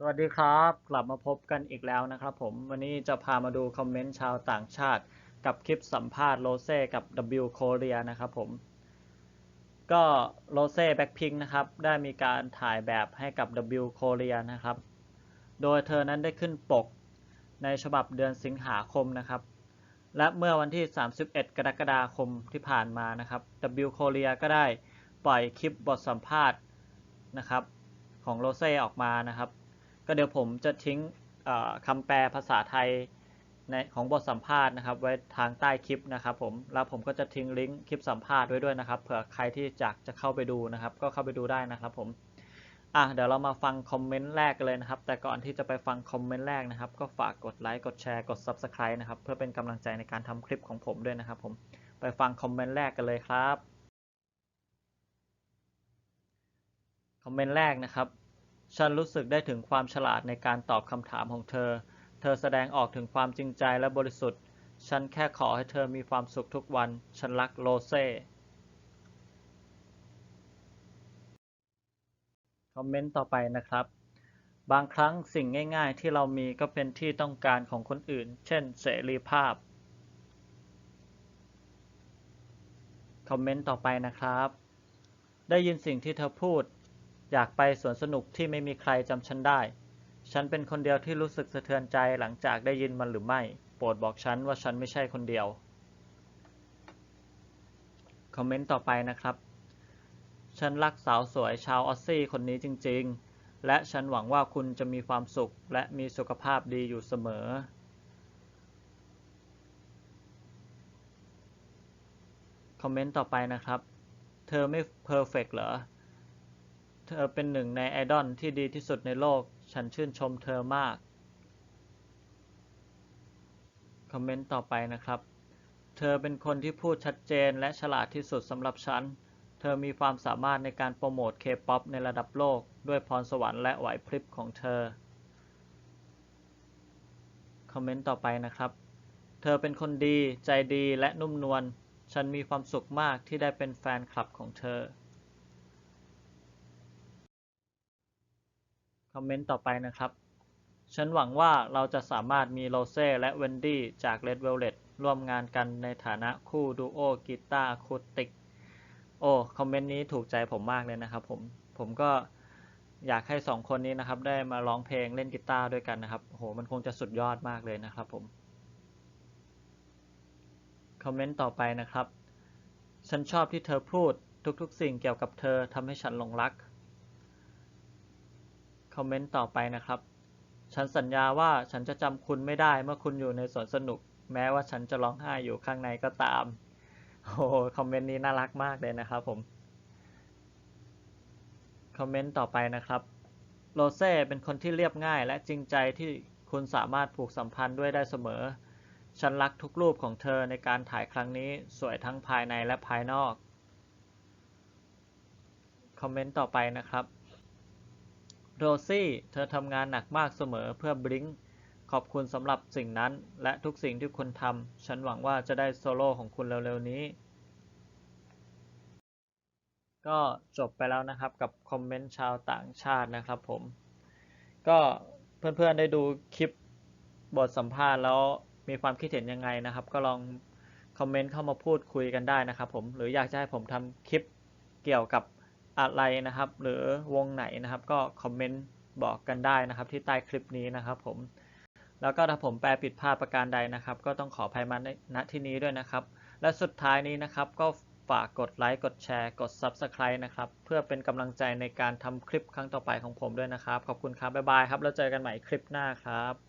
สวัสดีครับ กลับมาพบกันอีกแล้วนะครับผม วันนี้จะพามาดูคอมเมนต์ชาวต่างชาติ กับคลิปสัมภาษณ์โรเซ่กับ W โคเรียนะครับผม ก็โรเซ่แบ็คพิงนะครับ ได้มีการถ่ายแบบให้กับ W โคเรียนะครับ โดยเธอนั้นได้ขึ้นปกในฉบับเดือนสิงหาคมนะครับ และเมื่อวันที่ 31 กรกฎาคมที่ผ่านมานะครับ W โคเรียก็ได้ปล่อยคลิปบทสัมภาษณ์นะครับ ของโรเซ่ออกมานะครับ ก็เดี๋ยวผมจะทิ้งคำแปลภาษาไทยในของบทสัมภาษณ์นะครับ ไว้ทางใต้คลิปนะครับผมแล้วผมก็จะทิ้งลิงก์คลิปสัมภาษณ์ไว้ด้วยนะครับเผื่อใครที่อยากจะเข้าไปดูนะครับ ก็เข้าไปดูได้นะครับผมอะเดี๋ยวเรามาฟังคอมเมนต์แรกกันเลยนะครับ แต่ก่อนที่จะไปฟังคอมเมนต์แรกนะครับ ก็ฝากกดไลค์กดแชร์กด Subscribe นะครับ เพื่อเป็นกำลังใจในการทำคลิปของผมด้วยนะครับผมไปฟังคอมเมนต์แรกกันเลยครับคอมเมนต์แรกนะครับ ฉันรู้สึกได้ถึงความฉลาดในการตอบคำถามของเธอ เธอแสดงออกถึงความจริงใจและบริสุทธิ์ ฉันแค่ขอให้เธอมีความสุขทุกวัน ฉันรักโรเซ่ คอมเมนต์ต่อไปนะครับ บางครั้งสิ่งง่าย ๆ ที่เรามีก็เป็นที่ต้องการของคนอื่น เช่น เสรีภาพ คอมเมนต์ต่อไปนะครับ ได้ยินสิ่งที่เธอพูด อยากไปสวนสนุกที่ไม่มีใครจำฉันได้ ฉันเป็นคนเดียวที่รู้สึกสะเทือนใจหลังจากได้ยินมันหรือไม่ โปรดบอกฉันว่าฉันไม่ใช่คนเดียว คอมเมนต์ต่อไปนะครับ ฉันรักสาวสวยชาวออสซี่คนนี้จริง ๆ และฉันหวังว่าคุณจะมีความสุขและมีสุขภาพดีอยู่เสมอคอมเมนต์ต่อไปนะครับ เธอไม่เพอร์เฟกเหรอ เธอเป็นหนึ่งในไอดอลที่ดีที่สุดในโลก ฉันชื่นชมเธอมาก คอมเมนต์ต่อไปนะครับ เธอเป็นคนที่พูดชัดเจนและฉลาดที่สุดสำหรับฉัน เธอมีความสามารถในการโปรโมทเคป๊อปในระดับโลก ด้วยพรสวรรค์และไหวพริบของเธอ คอมเมนต์ต่อไปนะครับ เธอเป็นคนดีใจดีและนุ่มนวล ฉันมีความสุขมากที่ได้เป็นแฟนคลับของเธอ คอมเมนต์ต่อไปนะครับ ฉันหวังว่าเราจะสามารถมีโรเซ่และเวนดี้จาก Red Velvet ร่วมงานกันในฐานะคู่ดูโอกีตาร์คูติก โอ้คอมเมนต์นี้ถูกใจผมมากเลยนะครับผม ผมก็อยากให้สองคนนี้นะครับ ได้มาร้องเพลงเล่นกีตาร์ด้วยกันนะครับโหมันคงจะสุดยอดมากเลยนะครับผมคอมเมนต์ต่อไปนะครับ ฉันชอบที่เธอพูดทุกๆ สิ่งเกี่ยวกับเธอทำให้ฉันหลงรัก คอมเมนต์ต่อไปนะครับ ฉันสัญญาว่าฉันจะจำคุณไม่ได้เมื่อคุณอยู่ในสวนสนุก แม้ว่าฉันจะร้องไห้อยู่ข้างในก็ตาม โอ้คอมเมนต์นี้น่ารักมากเลยนะครับผม คอมเมนต์ต่อไปนะครับ โรเซ่เป็นคนที่เรียบง่ายและจริงใจที่คุณสามารถผูกสัมพันธ์ด้วยได้เสมอ ฉันรักทุกรูปของเธอในการถ่ายครั้งนี้สวยทั้งภายในและภายนอก คอมเมนต์ต่อไปนะครับ โรซี่ เธอทำงานหนักมากเสมอเพื่อบลิงขอบคุณสำหรับสิ่งนั้น และทุกสิ่งที่คุณทำ ฉันหวังว่าจะได้โซโล่ของคุณเร็วๆนี้ ก็จบไปแล้วนะครับกับคอมเมนต์ชาวต่างชาตินะครับผม ก็เพื่อนๆได้ดูคลิปบทสัมภาษณ์แล้วมีความคิดเห็นยังไงนะครับ ก็ลองคอมเมนต์เข้ามาพูดคุยกันได้นะครับผม หรืออยากจะให้ผมทำคลิปเกี่ยวกับ อะไรนะครับ หรือวงไหนนะครับ ก็คอมเมนต์บอกกันได้นะครับที่ใต้คลิปนี้นะครับผม แล้วก็ถ้าผมแปลผิดพลาดประการใดนะครับ ก็ต้องขออภัยมาณที่นี้ด้วยนะครับ และสุดท้ายนี้นะครับ ก็ฝากกดไลค์กดแชร์ กด Subscribe นะครับ เพื่อเป็นกำลังใจในการทำคลิปครั้งต่อไปของผมด้วยนะครับ ขอบคุณครับ บ๊ายบายครับ แล้วเจอกันใหม่คลิปหน้าครับ